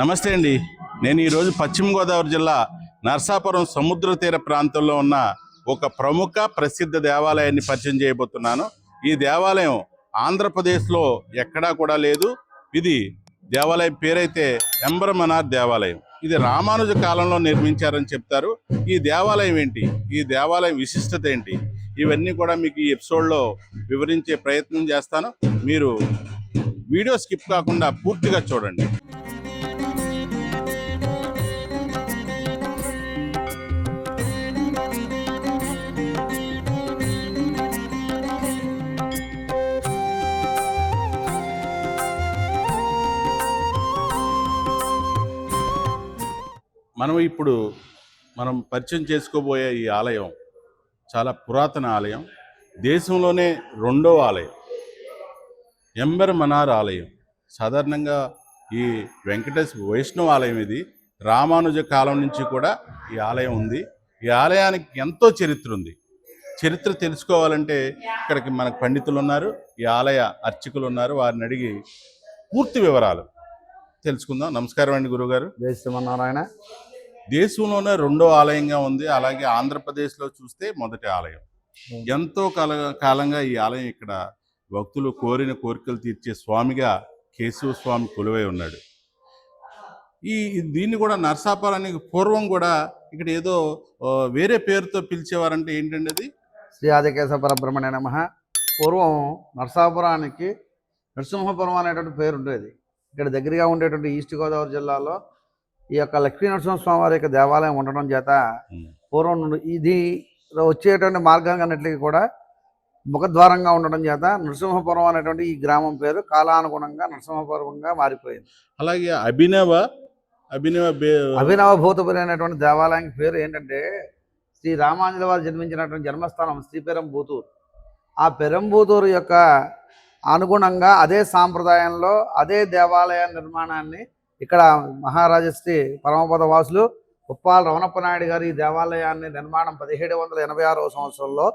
నమస్తే అండి. నేను ఈరోజు పశ్చిమ గోదావరి జిల్లా నర్సాపురం సముద్ర తీర ప్రాంతంలో ఉన్న ఒక ప్రముఖ ప్రసిద్ధ దేవాలయాన్ని పరిచయం చేయబోతున్నాను. ఈ దేవాలయం ఆంధ్రప్రదేశ్లో ఎక్కడా కూడా లేదు. ఇది దేవాలయం పేరైతే ఎంబరమనార్ దేవాలయం. ఇది రామానుజ కాలంలో నిర్మించారని చెప్తారు. ఈ దేవాలయం ఏంటి? ఈ దేవాలయం విశిష్టత ఏంటి? ఇవన్నీ కూడా మీకు ఈ ఎపిసోడ్లో వివరించే ప్రయత్నం చేస్తాను. మీరు వీడియో స్కిప్ కాకుండా పూర్తిగా చూడండి. మనం ఇప్పుడు మనం పరిచయం చేసుకోబోయే ఈ ఆలయం చాలా పురాతన ఆలయం. దేశంలోనే రెండో ఆలయం. ఎంబర్ మనార్ ఆలయం. సాధారణంగా ఈ వెంకటేశ్వర వైష్ణవ ఆలయం ఇది. రామానుజ కాలం నుంచి కూడా ఈ ఆలయం ఉంది. ఈ ఆలయానికి ఎంతో చరిత్ర ఉంది. చరిత్ర తెలుసుకోవాలంటే ఇక్కడికి మనకు పండితులు ఉన్నారు. ఈ ఆలయ అర్చకులు ఉన్నారు. వారిని అడిగి పూర్తి వివరాలు తెలుసుకుందాం. నమస్కారం అండి గురుగారు జై శ్రీమన్నారాయణ. దేశంలోనే రెండో ఆలయంగా ఉంది. అలాగే ఆంధ్రప్రదేశ్లో చూస్తే మొదటి ఆలయం. ఎంతో కాల కాలంగా ఈ ఆలయం ఇక్కడ భక్తులు కోరిన కోరికలు తీర్చే స్వామిగా కేశవ స్వామి కొలువై ఉన్నాడు. ఈ దీన్ని కూడా నరసాపురానికి పూర్వం కూడా ఇక్కడ ఏదో వేరే పేరుతో పిలిచేవారంటే ఏంటండి అది శ్రీ ఆదికేశవ పరబ్రహ్మణ్య నమ. పూర్వం నరసాపురానికి నరసింహపురం అనేటువంటి పేరు ఉండేది ఇక్కడ దగ్గరగా ఉండేటువంటి ఈస్ట్ గోదావరి జిల్లాలో ఈ యొక్క లక్ష్మీ నరసింహస్వామి వారి యొక్క దేవాలయం ఉండడం చేత. పూర్వం నుండి ఇది వచ్చేటువంటి మార్గాన్నిటికీ కూడా ముఖద్వారంగా ఉండడం చేత నరసింహపురం అనేటువంటి ఈ గ్రామం పేరు కాలానుగుణంగా నరసింహపురంగా మారిపోయింది అలాగే అభినవ అభినవ అభినవ భూతపురి అనేటువంటి దేవాలయానికి పేరు ఏంటంటే శ్రీ రామాంజల వారు జన్మించినటువంటి జన్మస్థానం శ్రీపెరంబూతూరు ఆ పెరంబూతూరు యొక్క అనుగుణంగా అదే సాంప్రదాయంలో అదే దేవాలయ నిర్మాణాన్ని ఇక్కడ మహారాజశ్రీ పరమపద వాసులు ఉప్పాల రమణప్ప నాయుడు గారు ఈ దేవాలయాన్ని నిర్మాణం పదిహేడు వందల ఎనభై ఆరవ సంవత్సరంలో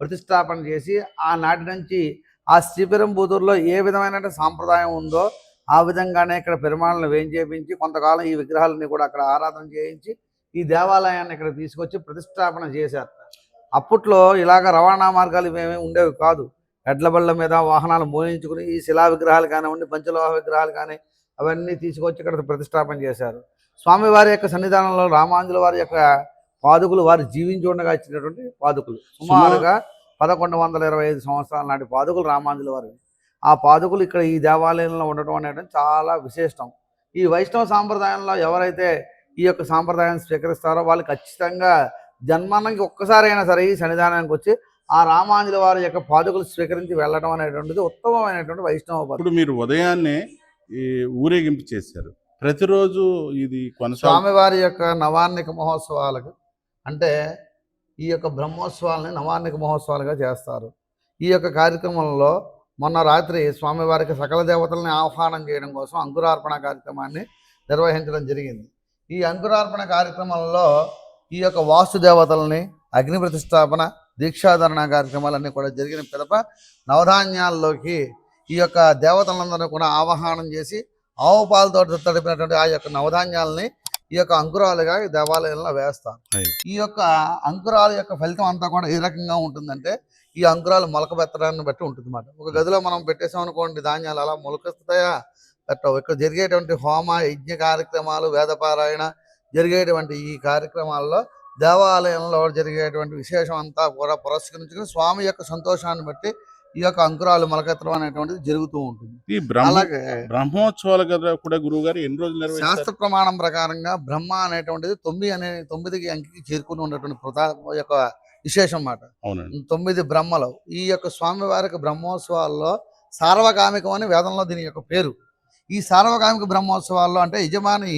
ప్రతిష్టాపన చేసి ఆనాటి నుంచి ఆ శ్రీపెరంబూతూరులో ఏ విధమైన సాంప్రదాయం ఉందో ఆ విధంగానే ఇక్కడ పెరుమాళ్ళను వేయించేపించి కొంతకాలం ఈ విగ్రహాలని కూడా అక్కడ ఆరాధన చేయించి ఈ దేవాలయాన్ని ఇక్కడ తీసుకొచ్చి ప్రతిష్టాపన చేశారు. అప్పట్లో ఇలాగ రవాణా మార్గాలు ఇవేమీ ఉండేవి కాదు. ఎడ్ల బళ్ళ మీద వాహనాలు మోయించుకుని ఈ శిలా విగ్రహాలు కానివ్వండి పంచలోహ విగ్రహాలు కానీ అవన్నీ తీసుకొచ్చి ఇక్కడ ప్రతిష్టాపన చేశారు. స్వామివారి యొక్క సన్నిధానంలో రామాంజుల వారి యొక్క పాదుకులు వారు జీవించి ఉండగా ఇచ్చినటువంటి పాదుకులు. సుమారుగా పదకొండు వందల ఇరవై ఐదు సంవత్సరాల నాటి పాదుకులు రామాంజుల వారి ఆ పాదుకులు ఇక్కడ ఈ దేవాలయంలో ఉండటం అనేది చాలా విశేషం. ఈ వైష్ణవ సాంప్రదాయంలో ఎవరైతే ఈ యొక్క సాంప్రదాయాన్ని స్వీకరిస్తారో వాళ్ళు ఖచ్చితంగా జన్మానికి ఒక్కసారైనా సరే ఈ సన్నిధానానికి వచ్చి ఆ రామాంజుల వారి యొక్క పాదుకులు స్వీకరించి వెళ్ళడం అనేటువంటిది ఉత్తమమైనటువంటి వైష్ణవ ఇప్పుడు మీరు ఉదయాన్నే ఈ ఊరేగింపు చేశారు. ప్రతిరోజు ఇది కొనసాగు స్వామివారి యొక్క నవాన్నిక మహోత్సవాలకు అంటే ఈ యొక్క బ్రహ్మోత్సవాలని నవాన్నిక మహోత్సవాలుగా చేస్తారు. ఈ యొక్క కార్యక్రమంలో మొన్న రాత్రి స్వామివారికి సకల దేవతల్ని ఆహ్వానం చేయడం కోసం అంకురార్పణ కార్యక్రమాన్ని నిర్వహించడం జరిగింది. ఈ అంకురార్పణ కార్యక్రమంలో ఈ యొక్క వాస్తు దేవతల్ని అగ్ని ప్రతిష్టాపన దీక్షాధరణ కార్యక్రమాలన్నీ కూడా జరిగిన పిదప నవధాన్యాల్లోకి ఈ యొక్క దేవతలందరూ కూడా ఆవాహనం చేసి ఆవు పాలతో తడిపినటువంటి ఆ యొక్క నవధాన్యాలని ఈ యొక్క అంకురాలుగా దేవాలయంలో వేస్తారు. ఈ యొక్క అంకురాల యొక్క ఫలితం అంతా కూడా ఏ రకంగా ఉంటుందంటే ఈ అంకురాలు మొలక పెట్టడాన్ని బట్టి ఉంటుంది అన్నమాట ఒక గదిలో మనం పెట్టేసాం అనుకోండి ధాన్యాలు అలా మొలకెత్తాయా పెట్టవు. ఇక్కడ జరిగేటువంటి హోమ యజ్ఞ కార్యక్రమాలు వేదపారాయణ జరిగేటువంటి ఈ కార్యక్రమాల్లో దేవాలయంలో జరిగేటువంటి విశేషం అంతా కూడా పురస్కరించుకుని స్వామి యొక్క సంతోషాన్ని బట్టి ఈ యొక్క అంకురాలు మొలకెత్తడం అనేటువంటిది జరుగుతూ ఉంటుంది. అలాగే బ్రహ్మోత్సవాలు కూడా గురువు గారు ఎన్ని రోజులు శాస్త్ర ప్రమాణం ప్రకారంగా బ్రహ్మ అనేటువంటిది తొమ్మిది అనే తొమ్మిదికి అంకికి చేరుకుని ఉన్నటువంటి ప్రధా యొక్క విశేషం మాట అవునండి. తొమ్మిది బ్రహ్మలు. ఈ యొక్క స్వామివారికి బ్రహ్మోత్సవాల్లో సార్వకామికం అని వేదంలో దీని యొక్క పేరు. ఈ సార్వకామిక బ్రహ్మోత్సవాల్లో అంటే యజమాని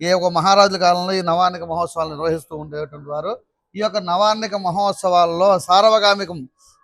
ఏ ఒక మహారాజుల కాలంలో ఈ నవాన్నిక మహోత్సవాలు నిర్వహిస్తూ ఉండేటువంటి వారు. ఈ యొక్క నవాన్నిక మహోత్సవాల్లో సార్వకామికం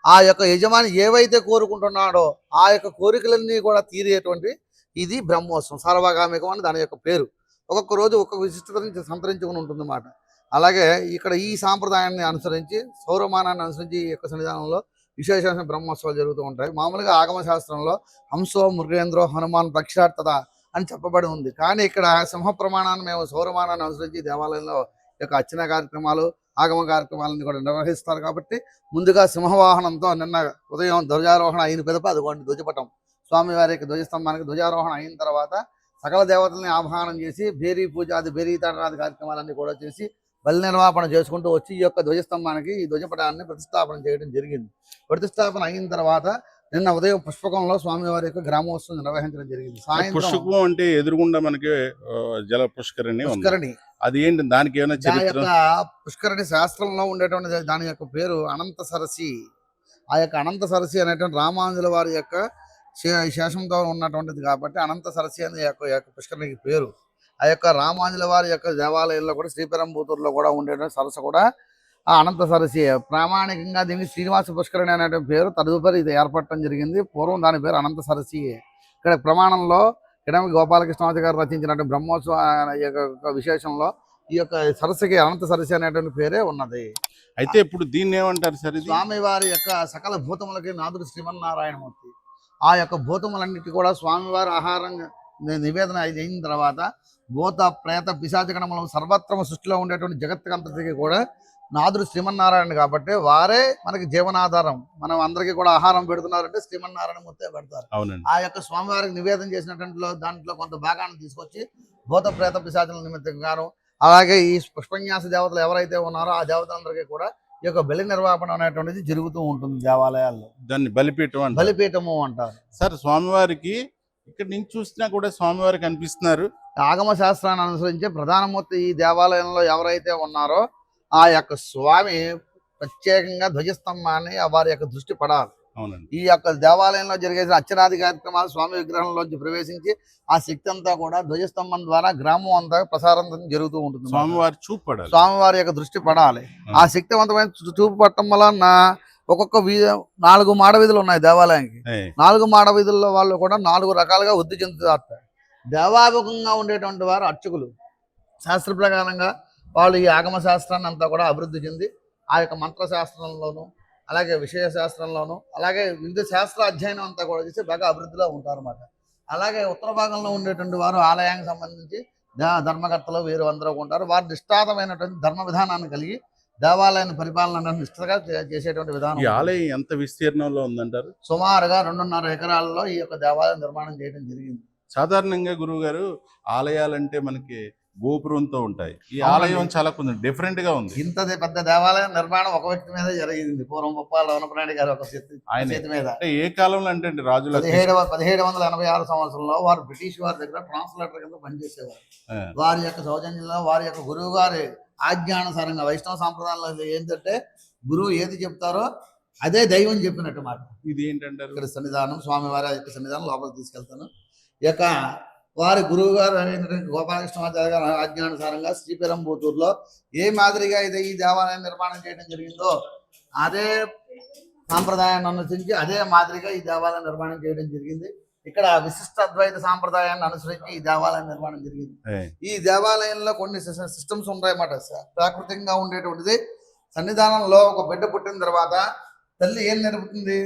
ఆ యొక్క యజమాని ఏవైతే కోరుకుంటున్నాడో ఆ యొక్క కోరికలన్నీ కూడా తీరేటువంటి ఇది బ్రహ్మోత్సవం సర్వగామికం అని దాని యొక్క పేరు. ఒక్కొక్క రోజు ఒక్కొక్క విశిష్టతను సంతరించుకుని ఉంటుందన్నమాట. అలాగే ఇక్కడ ఈ సాంప్రదాయాన్ని అనుసరించి సౌరమానాన్ని అనుసరించి ఈ యొక్క సన్నిధానంలో విశేషమైన బ్రహ్మోత్సవాలు జరుగుతూ ఉంటాయి. మామూలుగా ఆగమ శాస్త్రంలో హంసో మృగేంద్రో హనుమాన్ పక్షార్థత అని చెప్పబడి ఉంది. కానీ ఇక్కడ సింహ ప్రమాణాన్ని మేము సౌరమానాన్ని అనుసరించి దేవాలయంలో యొక్క అర్చన కార్యక్రమాలు ఆగమ కార్యక్రమాలను కూడా నిర్వహిస్తారు కాబట్టి ముందుగా సింహవాహనంతో నిన్న ఉదయం ధ్వజారోహణ అయిన పిదప అదిగోండి ధ్వజపటం. స్వామివారికి ధ్వజస్తంభానికి ధ్వజారోహణ అయిన తర్వాత సకల దేవతల్ని ఆహ్వానం చేసి భేరీ పూజ అది భేరీ తాటనాది కార్యక్రమాలన్నీ కూడా చేసి బలి నిర్వాపణ చేసుకుంటూ వచ్చి ఈ యొక్క ధ్వజస్తంభానికి ఈ ధ్వజపటాన్ని ప్రతిష్టాపన చేయడం జరిగింది. ప్రతిష్టాపన అయిన తర్వాత నిన్న ఉదయం పుష్పకంలో స్వామివారి యొక్క గ్రామోత్సవం నిర్వహించడం జరిగింది. పుష్పకం అంటే ఎదురుగుండా మనకి జల పుష్కరిణి పుష్కరణి. అది ఏంటి? దానికి ఏమైనా చరిత్ర? పుష్కరణి శాస్త్రంలో ఉండేటువంటి దాని యొక్క పేరు అనంత సరసి. ఆ యొక్క అనంత సరసి అనేటువంటి రామానుజుల వారి యొక్క శేషంతో ఉన్నటువంటిది కాబట్టి అనంత సరసి అనే యొక్క పుష్కరణికి పేరు. ఆ యొక్క రామానుజుల వారి యొక్క దేవాలయంలో కూడా శ్రీపెరంబూతూరులో కూడా ఉండేటువంటి సరస్సు కూడా ఆ అనంత సరసి. ప్రామాణికంగా దీనికి శ్రీనివాస పుష్కరణి అనేటువంటి పేరు తదుపరి ఇది ఏర్పడటం జరిగింది. పూర్వం దాని పేరు అనంత సరసి. ఇక్కడ ప్రమాణంలో కిడమి గోపాలకృష్ణావతి గారు రచించినటువంటి బ్రహ్మోత్సవ అనే యొక్క విశేషంలో ఈ యొక్క సరస్సుకి అనంత సరస్సు అనేటువంటి పేరే ఉన్నది. అయితే ఇప్పుడు దీన్ని ఏమంటారు సార్ స్వామివారి యొక్క సకల భూతములకి నాదుడు శ్రీమన్నారాయణమూర్తి. ఆ యొక్క భూతములన్నిటి కూడా స్వామివారి ఆహారం నివేదన అయిన తర్వాత భూత ప్రేత పిశాచగణములు సర్వత్రమ సృష్టిలో ఉండేటువంటి జగత్తుకంతటికి కూడా నాదుడు శ్రీమన్నారాయణ కాబట్టి వారే మనకి జీవనాధారం. మనం అందరికీ కూడా ఆహారం పెడుతున్నారంటే శ్రీమన్నారాయణమూర్తే పెడతారు. అవునండి. ఆ యొక్క స్వామివారికి నివేదన చేసినటువంటి దాంట్లో కొంత భాగాన్ని తీసుకొచ్చి భూత ప్రేత పిశాచుల నిమిత్తం గాను అలాగే ఈ పుష్పన్యాస దేవతలు ఎవరైతే ఉన్నారో ఆ దేవతలందరికీ కూడా ఈ యొక్క బలి నిర్వాపణ అనేటువంటిది జరుగుతూ ఉంటుంది దేవాలయాల్లో. దాన్ని బలిపీఠం బలిపీఠము అంటారు. సార్ స్వామివారికి ఇక్కడ నుంచి చూసినా కూడా స్వామివారు కనిపిస్తున్నారు. ఆగమ శాస్త్రాన్ని అనుసరించి ప్రధానమూర్తి ఈ దేవాలయంలో ఎవరైతే ఉన్నారో ఆ యొక్క స్వామి ప్రత్యేకంగా ధ్వజస్తంభాన్ని వారి యొక్క దృష్టి పడాలి. ఈ యొక్క దేవాలయంలో జరిగే అర్చనాది కార్యక్రమాలు స్వామి విగ్రహంలోంచి ప్రవేశించి ఆ శక్తి అంతా కూడా ధ్వజస్తంభం ద్వారా గ్రామం అంతా ప్రసారం జరుగుతూ ఉంటుంది. స్వామివారి చూపడాలి. స్వామివారి యొక్క దృష్టి పడాలి. ఆ శక్తివంతమైన చూపు పట్టడం వలన ఒక్కొక్క వీధి నాలుగు మాడ వీధులు ఉన్నాయి దేవాలయానికి. నాలుగు మాడ వీధుల్లో వాళ్ళు కూడా నాలుగు రకాలుగా వృద్ధి చెందుతారు. దేవాభిముఖంగా ఉండేటువంటి వారు అర్చకులు. శాస్త్ర ప్రకారంగా వాళ్ళు ఈ ఆగమ శాస్త్రాన్ని అంతా కూడా అభివృద్ధి చెంది ఆ యొక్క మంత్ర శాస్త్రంలోను అలాగే విషయ శాస్త్రంలోను అలాగే వివిధ శాస్త్ర అధ్యయనం అంతా కూడా చేసి బాగా అభివృద్ధిలో ఉంటారు అన్నమాట అలాగే ఉత్తర భాగంలో ఉండేటువంటి వారు ఆలయానికి సంబంధించి ధర్మకర్తలు వీరు అందరూ ఉంటారు. వారు నిష్ఠాతమైనటువంటి ధర్మ విధానాన్ని కలిగి దేవాలయాన్ని పరిపాలన నిష్ఠగా చేసేటువంటి విధానం. ఈ. ఆలయం ఎంత విస్తీర్ణంలో ఉందంటారు? సుమారుగా రెండున్నర ఎకరాల్లో ఈ యొక్క దేవాలయం నిర్మాణం చేయడం జరిగింది. సాధారణంగా గురువు గారు ఆలయాలంటే మనకి గోపురంతో ఉంటాయి. ఈ. ఆలయం చాలా కొంచెం డిఫరెంట్గా ఉంది. ఇంతది పెద్ద దేవాలయం నిర్మాణం ఒక వ్యక్తి మీద జరిగింది. పూర్వం ముప్పాల రవణప్రాణి గారు ఒక చేతి మీద. అంటే ఏ కాలంలో అంటే అండి రాజుల పదిహేడు పదిహేడు వందల ఎనభై ఆరు సంవత్సరంలో వారు బ్రిటిష్ వారి దగ్గర ట్రాన్స్లేటర్ కింద పనిచేసేవారు. వారి యొక్క సౌజన్యంలో వారి యొక్క గురువు గారి ఆజ్ఞానుసారంగా వైష్ణవ సాంప్రదాయంలో ఏంటంటే గురువు ఏది చెప్తారో అదే దైవం చెప్పినట్టు మాట. ఇది ఏంటంటారు? ఇక్కడ సన్నిధానం స్వామివారి యొక్క సన్నిధానం లోపలికి తీసుకెళ్తాను. ఈ యొక్క వారి గురువు గారు అయినటువంటి గోపాలకృష్ణాచార్య గారి ఆజ్ఞానుసారంగా శ్రీపెరంబూతూరులో ఏ మాదిరిగా అయితే ఈ దేవాలయం నిర్మాణం చేయడం జరిగిందో అదే సాంప్రదాయాన్ని అనుసరించి అదే మాదిరిగా ఈ దేవాలయం నిర్మాణం చేయడం జరిగింది. ఇక్కడ విశిష్ట అద్వైత సాంప్రదాయాన్ని అనుసరించి ఈ దేవాలయం నిర్మాణం జరిగింది. ఈ దేవాలయంలో కొన్ని సిస్టమ్స్ ఉంటాయన్నమాట ప్రాకృతికంగా ఉండేటువంటిది. సన్నిధానంలో ఒక బిడ్డ పుట్టిన తర్వాత తల్లి ఏం నేర్పుతుంది?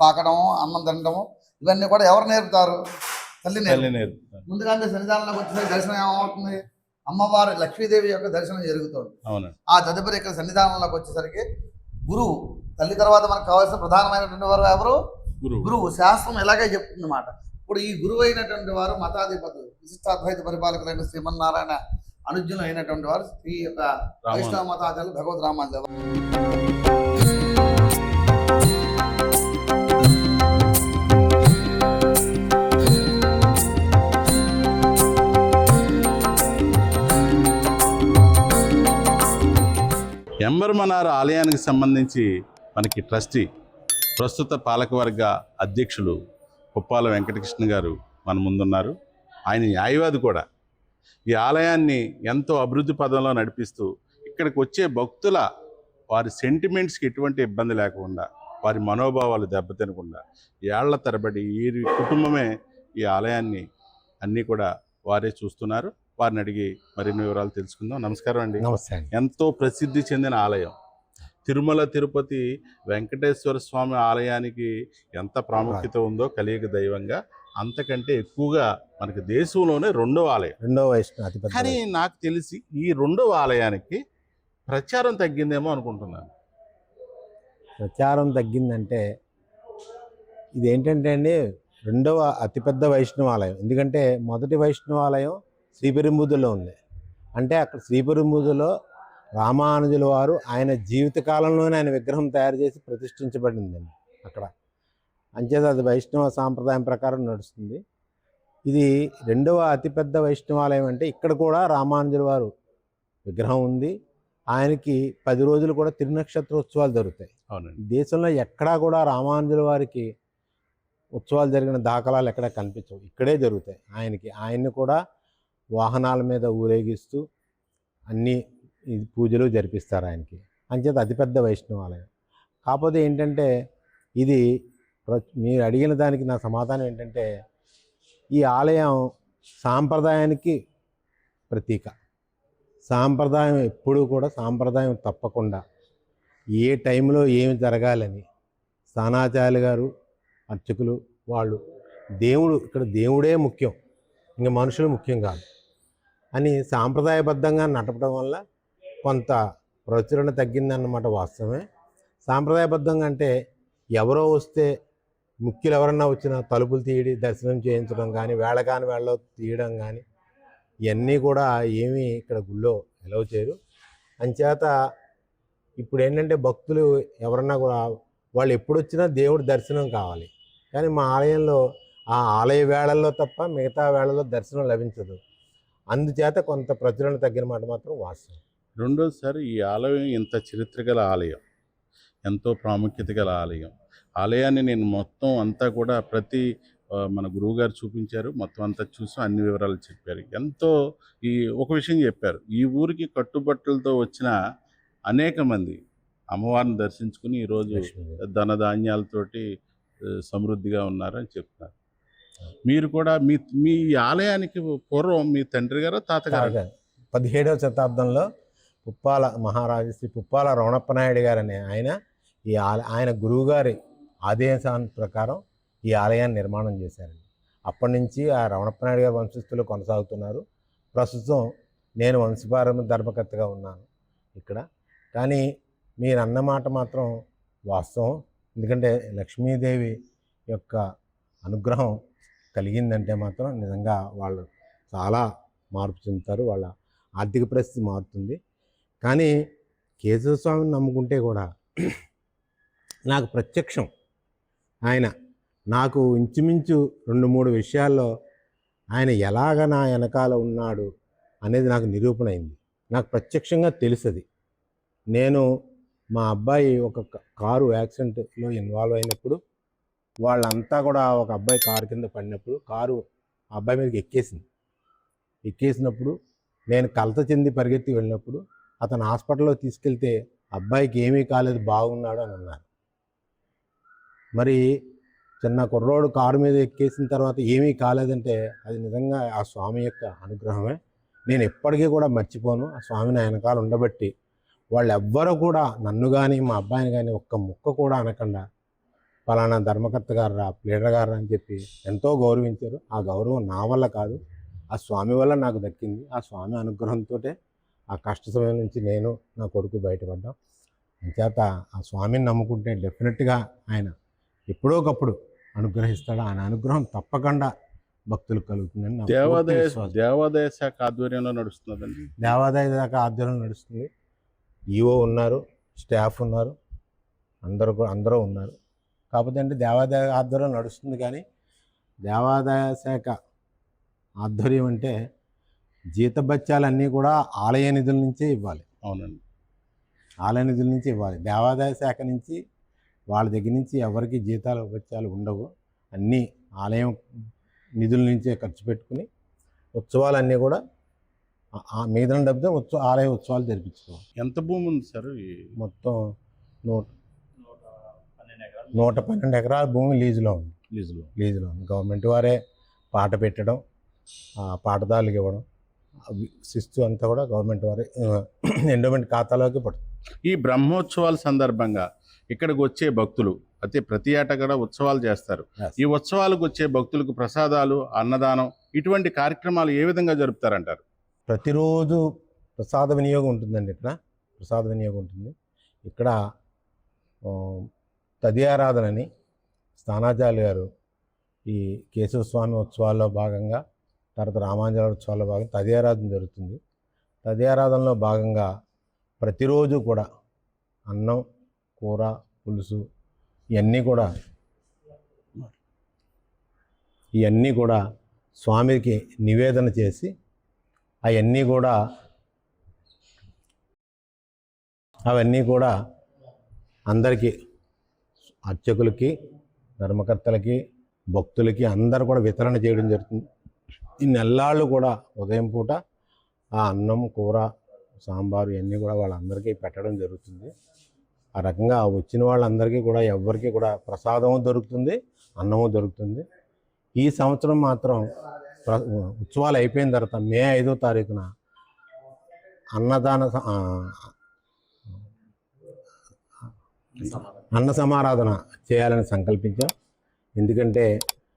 పాకడం అన్నం తినడం ఇవన్నీ కూడా ఎవరు నేర్పుతారు? తల్లి తల్లి నేర్పుతారు సన్నిధానంలోకి వచ్చిన దర్శనం ఏమవుతుంది? అమ్మవారి లక్ష్మీదేవి యొక్క దర్శనం జరుగుతుంది. అవునండి. ఆ తదుపరి ఇక్కడ సన్నిధానంలోకి వచ్చేసరికి గురువు తల్లి తర్వాత మనకు కావాల్సిన ప్రధానమైనటువంటి వారు ఎవరు? గురువు. శాస్త్రం ఇలాగే చెప్తుంది అన్నమాట ఇప్పుడు ఈ గురువు అయినటువంటి వారు మతాధిపతులు విశిష్టాద్వైత పరిపాలకులైన శ్రీమన్నారాయణ అనుజ్ఞులు అయినటువంటి వారు ఈ యొక్క. వైష్ణవ మతాచార్యులు భగవద్ రామాచార్య ఎంబర్మనార్ ఆలయానికి సంబంధించి మనకి ట్రస్టీ ప్రస్తుత పాలకవర్గ అధ్యక్షులు కుప్పాల వెంకటకృష్ణ గారు మన ముందున్నారు. ఆయన న్యాయవాది కూడా. ఈ ఆలయాన్ని ఎంతో అభివృద్ధి పదంలో నడిపిస్తూ ఇక్కడికి వచ్చే భక్తుల వారి సెంటిమెంట్స్కి ఎటువంటి ఇబ్బంది లేకుండా వారి మనోభావాలు దెబ్బతినకుండా ఏళ్ళ తరబడి ఈ కుటుంబమే ఈ ఆలయాన్ని అన్నీ కూడా వారే చూస్తున్నారు. వారిని అడిగి మరిన్ని వివరాలు తెలుసుకుందాం. నమస్కారం అండి. నమస్తే ఎంతో ప్రసిద్ధి చెందిన ఆలయం. తిరుమల తిరుపతి వెంకటేశ్వర స్వామి ఆలయానికి ఎంత ప్రాముఖ్యత ఉందో కలియుగ దైవంగా అంతకంటే ఎక్కువగా మనకి దేశంలోనే రెండో ఆలయం. రెండో వైష్ణవ అతిపెద్ద కానీ నాకు తెలిసి ఈ రెండో ఆలయానికి ప్రచారం తగ్గిందేమో అనుకుంటున్నాను. ప్రచారం తగ్గిందంటే ఇది ఏంటంటే అండి రెండవ అతిపెద్ద వైష్ణవాలయం ఎందుకంటే మొదటి వైష్ణవాలయం శ్రీపెరుంబుదులో ఉంది. అంటే అక్కడ శ్రీపెరుంబుదులో రామానుజుల వారు ఆయన జీవిత కాలంలోనే ఆయన విగ్రహం తయారు చేసి ప్రతిష్ఠించబడిందండి అక్కడ. అంచేత అది వైష్ణవ సాంప్రదాయం ప్రకారం నడుస్తుంది. ఇది రెండవ అతిపెద్ద వైష్ణవాలయం అంటే ఇక్కడ కూడా రామానుజుల వారు విగ్రహం ఉంది. ఆయనకి పది రోజులు కూడా తిరునక్షత్ర ఉత్సవాలు జరుగుతాయి. అవునండి. దేశంలో ఎక్కడా కూడా రామానుజుల వారికి ఉత్సవాలు జరిగిన దాఖలాలు ఎక్కడ కనిపించవు. ఇక్కడే జరుగుతాయి. ఆయనకి ఆయన్ని కూడా వాహనాల మీద ఊరేగిస్తూ అన్ని పూజలు జరిపిస్తారు ఆయనకి. అంచేత అతిపెద్ద వైష్ణవాలయం. కాకపోతే ఏంటంటే ఇది ప్ర- మీరు అడిగిన దానికి నా సమాధానం ఏంటంటే ఈ ఆలయం సాంప్రదాయానికి ప్రతీక. సాంప్రదాయం ఎప్పుడూ కూడా సాంప్రదాయం తప్పకుండా ఏ టైంలో ఏమి జరగాలని స్థానాచార్యులు గారు అర్చకులు వాళ్ళు దేవుడు ఇక్కడ దేవుడే ముఖ్యం. ఇంకా మనుషులు ముఖ్యం కాదు. అని సాంప్రదాయబద్ధంగా నడపడం వల్ల కొంత ప్రచురణ తగ్గిందన్నమాట వాస్తవమే. సాంప్రదాయబద్ధంగా అంటే ఎవరో వస్తే ముఖ్యులు ఎవరన్నా వచ్చినా తలుపులు తీయడి దర్శనం చేయించడం కానీ వేళగాని వేళలో తీయడం కానీ ఇవన్నీ కూడా ఏమీ ఇక్కడ గుళ్ళో ఎలవ్ చేయరు. అంచేత ఇప్పుడు ఏంటంటే భక్తులు ఎవరన్నా కూడా వాళ్ళు ఎప్పుడు వచ్చినా దేవుడి దర్శనం కావాలి. కానీ మా ఆలయంలో ఆ ఆలయ వేళల్లో తప్ప మిగతా వేళల్లో దర్శనం లభించదు. అందుచేత కొంత ప్రచురణ తగ్గిన మాట మాత్రం వాస్తవం. రెండోసారి ఈ ఆలయం ఇంత చరిత్ర గల ఆలయం ఎంతో ప్రాముఖ్యత గల ఆలయం. ఆలయాన్ని నేను మొత్తం అంతా కూడా ప్రతి మన గురువుగారు చూపించారు. మొత్తం అంతా చూసి అన్ని వివరాలు చెప్పారు. ఎంతో ఈ ఒక విషయం చెప్పారు. ఈ ఊరికి కట్టుబట్టలతో వచ్చిన అనేక మంది అమ్మవారిని దర్శించుకుని ఈరోజు. ధనధాన్యాలతోటి సమృద్ధిగా ఉన్నారని చెప్తున్నారు. మీరు కూడా మీ మీ ఆలయానికి పూర్వం మీ తండ్రి గారు తాతగారు? పదిహేడవ శతాబ్దంలో పుప్పాల మహారాజు శ్రీ పుప్పాల రమణప్పనాయుడు గారు అనే ఆయన ఈ ఆల ఆయన గురువుగారి ఆదేశాన్ని ప్రకారం ఈ ఆలయాన్ని నిర్మాణం చేశారండి. అప్పటి నుంచి ఆ రమణప్పనాయుడు గారి వంశస్థులు కొనసాగుతున్నారు. ప్రస్తుతం నేను వంశపారమ ధర్మకర్తగా ఉన్నాను ఇక్కడ. కానీ మీరు అన్న మాట మాత్రం వాస్తవం. ఎందుకంటే లక్ష్మీదేవి యొక్క అనుగ్రహం కలిగిందంటే మాత్రం నిజంగా వాళ్ళు చాలా మార్పు చెందుతారు వాళ్ళ ఆర్థిక పరిస్థితి మారుతుంది. కానీ కేశవ స్వామిని నమ్ముకుంటే కూడా నాకు ప్రత్యక్షం. ఆయన నాకు ఇంచుమించు రెండు మూడు విషయాల్లో ఆయన ఎలాగ నా వెనకాల ఉన్నాడు అనేది నాకు నిరూపణ అయింది. నాకు ప్రత్యక్షంగా తెలుసది. నేను మా అబ్బాయి ఒక కారు యాక్సిడెంట్లో ఇన్వాల్వ్ అయినప్పుడు వాళ్ళంతా కూడా ఒక అబ్బాయి కారు కింద పడినప్పుడు కారు ఆ అబ్బాయి మీదకి ఎక్కేసింది. ఎక్కేసినప్పుడు నేను కలత చెంది పరిగెత్తి వెళ్ళినప్పుడు అతను హాస్పిటల్లో తీసుకెళ్తే అబ్బాయికి ఏమీ కాలేదు బాగున్నాడు అని అన్నారు. మరి చిన్న కుర్రోడు కారు మీద ఎక్కేసిన తర్వాత ఏమీ కాలేదంటే అది నిజంగా ఆ స్వామి యొక్క అనుగ్రహమే. నేను ఎప్పటికీ కూడా మర్చిపోను ఆ స్వామి నా వెనకాల ఉండబట్టి. వాళ్ళు ఎవ్వరూ కూడా నన్ను కానీ మా అబ్బాయిని కానీ ఒక్క ముక్క కూడా అనకుండా పలానా ధర్మకర్త గారు రా లీడర్ గారు అని చెప్పి ఎంతో గౌరవించారు. ఆ గౌరవం నా వల్ల కాదు. ఆ స్వామి వల్ల నాకు దక్కింది. ఆ స్వామి అనుగ్రహంతో ఆ కష్ట సమయం నుంచి నేను నా కొడుకు బయటపడ్డాం. అంచేత ఆ స్వామిని నమ్ముకుంటే డెఫినెట్గా ఆయన ఎప్పుడో ఒకప్పుడు అనుగ్రహిస్తాడు? ఆయన అనుగ్రహం తప్పకుండా భక్తులకు కలుగుతుందని దేవాదాయ. దేవాదాయ శాఖ ఆధ్వర్యంలో నడుస్తున్నదండి దేవాదాయ దాకా ఆధ్వర్యం నడుస్తుంది. ఈఓ ఉన్నారు స్టాఫ్ ఉన్నారు అందరూ కూడా అందరూ ఉన్నారు. కాకపోతే అంటే దేవాదాయ ఆధ్వర్యం నడుస్తుంది కానీ దేవాదాయ శాఖ ఆధ్వర్యం అంటే జీతభత్యాలన్నీ కూడా ఆలయ నిధుల నుంచే ఇవ్వాలి. అవునండి. ఆలయ నిధుల నుంచి ఇవ్వాలి. దేవాదాయ శాఖ నుంచి వాళ్ళ దగ్గర నుంచి ఎవరికి జీతాలు భత్యాలు ఉండవు. అన్నీ ఆలయం నిధుల నుంచే ఖర్చు పెట్టుకుని ఉత్సవాలన్నీ కూడా మిగతా డబ్బుతో ఉత్సవ ఆలయ ఉత్సవాలు జరిపించుకోవాలి. ఎంత భూమి ఉంది సార్ మొత్తం నూట నూట పన్నెండు ఎకరాల భూమి లీజులో ఉంది. లీజులో లీజులో ఉంది. గవర్నమెంట్ వారే పాట పెట్టడం పాటదారులకు ఇవ్వడం శిస్తు అంతా కూడా గవర్నమెంట్ వారే ఎండోమెంట్ ఖాతాలోకి పడుతుంది. ఈ బ్రహ్మోత్సవాల సందర్భంగా ఇక్కడికి వచ్చే భక్తులు అయితే ప్రతి ఏటా కూడా ఉత్సవాలు చేస్తారు. ఈ ఉత్సవాలకు వచ్చే భక్తులకు ప్రసాదాలు అన్నదానం ఇటువంటి కార్యక్రమాలు ఏ విధంగా జరుపుతారంటారు? ప్రతిరోజు ప్రసాద వినియోగం ఉంటుందండి ఇక్కడ. ప్రసాద వినియోగం ఉంటుంది. ఇక్కడ తదియారాధనని స్థానాచార్య గారు ఈ కేశవస్వామి ఉత్సవాల్లో భాగంగా తర్వాత రామాంజల ఉత్సవాల్లో భాగంగా తదియారాధన జరుగుతుంది. తదియారాధనలో భాగంగా ప్రతిరోజు కూడా అన్నం కూర పులుసు ఇవన్నీ కూడా ఇవన్నీ కూడా స్వామికి నివేదన చేసి అవన్నీ కూడా అవన్నీ కూడా అందరికీ అర్చకులకి ధర్మకర్తలకి భక్తులకి అందరూ కూడా వితరణ చేయడం జరుగుతుంది. ఈ నెల్లాళ్ళు కూడా ఉదయం పూట ఆ అన్నం కూర సాంబారు ఇవన్నీ కూడా వాళ్ళందరికీ పెట్టడం జరుగుతుంది. ఆ రకంగా వచ్చిన వాళ్ళందరికీ కూడా ఎవరికి కూడా ప్రసాదము దొరుకుతుంది అన్నము దొరుకుతుంది. ఈ సంవత్సరం మాత్రం ప్ర- ఉత్సవాలు అయిపోయిన తర్వాత మే ఐదో తారీఖున అన్నదాన స- అన్న సమారాధన చేయాలని సంకల్పించాం. ఎందుకంటే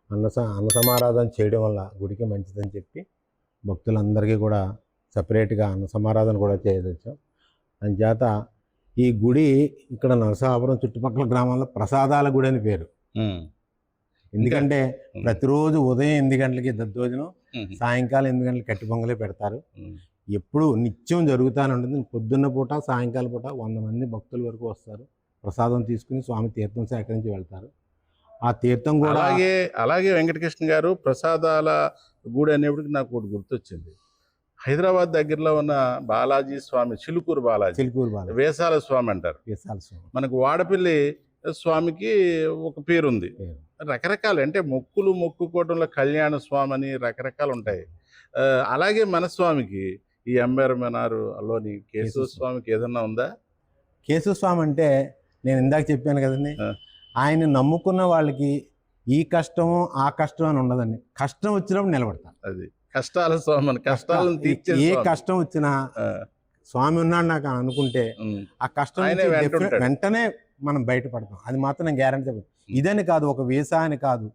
అన్న అన్న సమారాధన చేయడం వల్ల గుడికి మంచిదని చెప్పి భక్తులందరికీ కూడా సపరేట్గా అన్న సమారాధన కూడా చేయదచ్చాం అందుచేత ఈ గుడి ఇక్కడ నరసాపురం చుట్టుపక్కల గ్రామాల్లో ప్రసాదాల గుడి అని పేరు. ఎందుకంటే ప్రతిరోజు ఉదయం ఎనిమిది గంటలకి దద్దోజనం సాయంకాలం ఎనిమిది గంటలకి కట్టి పొంగలే పెడతారు. ఎప్పుడు నిత్యం జరుగుతూనే ఉంటుంది. పొద్దున్న పూట సాయంకాలం పూట వంద మంది భక్తుల వరకు వస్తారు. ప్రసాదం తీసుకుని స్వామి తీర్థం సేకరించి వెళ్తారు. ఆ తీర్థం కూడా అలాగే అలాగే వెంకటకృష్ణ గారు ప్రసాదాల గూడి అనేప్పటికి నాకు ఒకటి గుర్తొచ్చింది. హైదరాబాద్ దగ్గరలో ఉన్న బాలాజీ స్వామి చిలుకూరు బాలాజీ. చిలుకూరు బాల వేసాల స్వామి అంటారు. విశాల స్వామి. మనకు వాడపల్లి స్వామికి ఒక పేరు. ఉంది. రకరకాలు అంటే మొక్కులు మొక్కుకోవడంలో కళ్యాణ స్వామి అని రకరకాలు ఉంటాయి. అలాగే మన స్వామికి ఈ అంబేరమనారులోని కేశవ స్వామికి ఏదన్నా ఉందా? కేశవ స్వామి అంటే నేను ఇందాక చెప్పాను కదండి. ఆయన నమ్ముకున్న వాళ్ళకి ఈ కష్టము ఆ కష్టం అని ఉండదండి. కష్టం వచ్చినప్పుడు నిలబడతారు. అది. కష్టాల స్వామి కష్టాలను తీర్చే ఏ. కష్టం వచ్చినా స్వామి ఉన్నాడు నాకు అని అనుకుంటే ఆ కష్టం. వెంటనే మనం బయటపడతాం. అది మాత్రం నేను గ్యారంటీ చెప్పను ఇదని కాదు ఒక వీసా అని కాదు.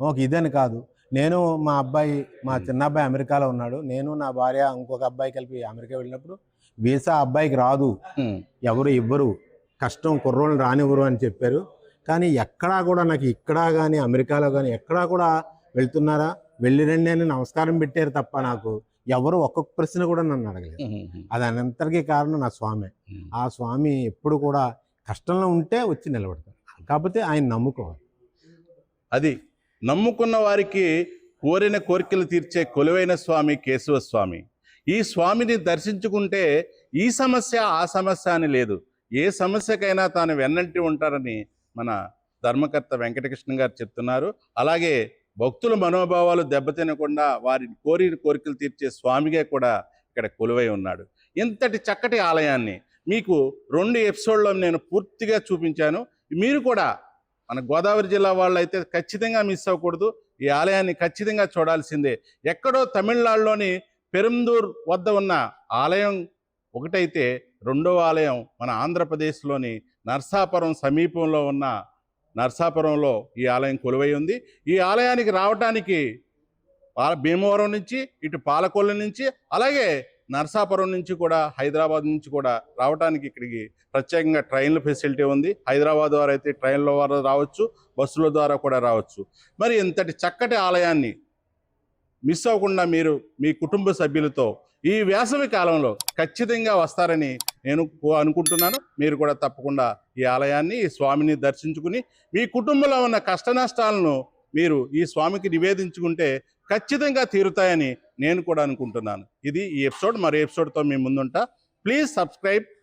ఒక ఇదని కాదు. నేను మా అబ్బాయి మా చిన్న అబ్బాయి అమెరికాలో ఉన్నాడు. నేను నా భార్య ఇంకొక అబ్బాయి కలిపి అమెరికా వెళ్ళినప్పుడు వీసా అబ్బాయికి రాదు. ఎవరు ఇవ్వరు. కష్టం కుర్రోళ్ళు రానివ్వరు అని చెప్పారు. కానీ ఎక్కడా కూడా నాకు ఇక్కడ కానీ అమెరికాలో కానీ ఎక్కడా కూడా వెళ్తున్నారా? వెళ్ళిరండి అని నమస్కారం పెట్టారు తప్ప నాకు ఎవరు ఒక్కొక్క ప్రశ్న కూడా నన్ను అడగలేదు. అది అంతటికీ కారణం నా స్వామి. ఆ స్వామి ఎప్పుడు కూడా కష్టంలో ఉంటే వచ్చి నిలబడతారు కాకపోతే ఆయన నమ్ముకోవాలి. అది నమ్ముకున్న వారికి కోరిన కోరికలు తీర్చే కొలువైన స్వామి కేశవ స్వామి. ఈ స్వామిని దర్శించుకుంటే ఈ సమస్య ఆ సమస్య అని లేదు. ఏ సమస్యకైనా తాను వెన్నంటి ఉంటారని మన ధర్మకర్త వెంకటకృష్ణ గారు చెప్తున్నారు. అలాగే భక్తుల మనోభావాలు దెబ్బతినకుండా వారిని కోరిన కోరికలు తీర్చే స్వామిగా కూడా ఇక్కడ కొలువై ఉన్నాడు. ఇంతటి చక్కటి ఆలయాన్ని మీకు రెండు ఎపిసోడ్లో నేను పూర్తిగా చూపించాను. మీరు కూడా మన గోదావరి జిల్లా వాళ్ళు అయితే ఖచ్చితంగా మిస్ అవ్వకూడదు. ఈ ఆలయాన్ని ఖచ్చితంగా చూడాల్సిందే. ఎక్కడో తమిళనాడులోని పెరుందూర్ వద్ద ఉన్న ఆలయం ఒకటైతే రెండవ ఆలయం మన ఆంధ్రప్రదేశ్లోని నర్సాపురం సమీపంలో ఉన్న నర్సాపురంలో ఈ ఆలయం కొలువై ఉంది. ఈ ఆలయానికి రావటానికి భీమవరం నుంచి ఇటు పాలకొల్లు నుంచి అలాగే నర్సాపురం నుంచి కూడా హైదరాబాద్ నుంచి కూడా రావడానికి ఇక్కడికి ప్రత్యేకంగా ట్రైన్ల ఫెసిలిటీ ఉంది. హైదరాబాద్ ద్వారా అయితే ట్రైన్ల ద్వారా రావచ్చు బస్సుల ద్వారా కూడా రావచ్చు. మరి ఇంతటి చక్కటి ఆలయాన్ని మిస్ అవ్వకుండా మీరు మీ కుటుంబ సభ్యులతో ఈ వేసవి కాలంలో ఖచ్చితంగా వస్తారని నేను అనుకుంటున్నాను. మీరు కూడా తప్పకుండా ఈ ఆలయాన్ని ఈ స్వామిని దర్శించుకుని మీ కుటుంబంలో ఉన్న కష్ట నష్టాలను మీరు ఈ స్వామికి నివేదించుకుంటే ఖచ్చితంగా తీరుతాయని నేను కూడా అనుకుంటున్నాను. ఇది ఈ ఎపిసోడ్. మరో ఎపిసోడ్తో మీ ముందుంటా. Please subscribe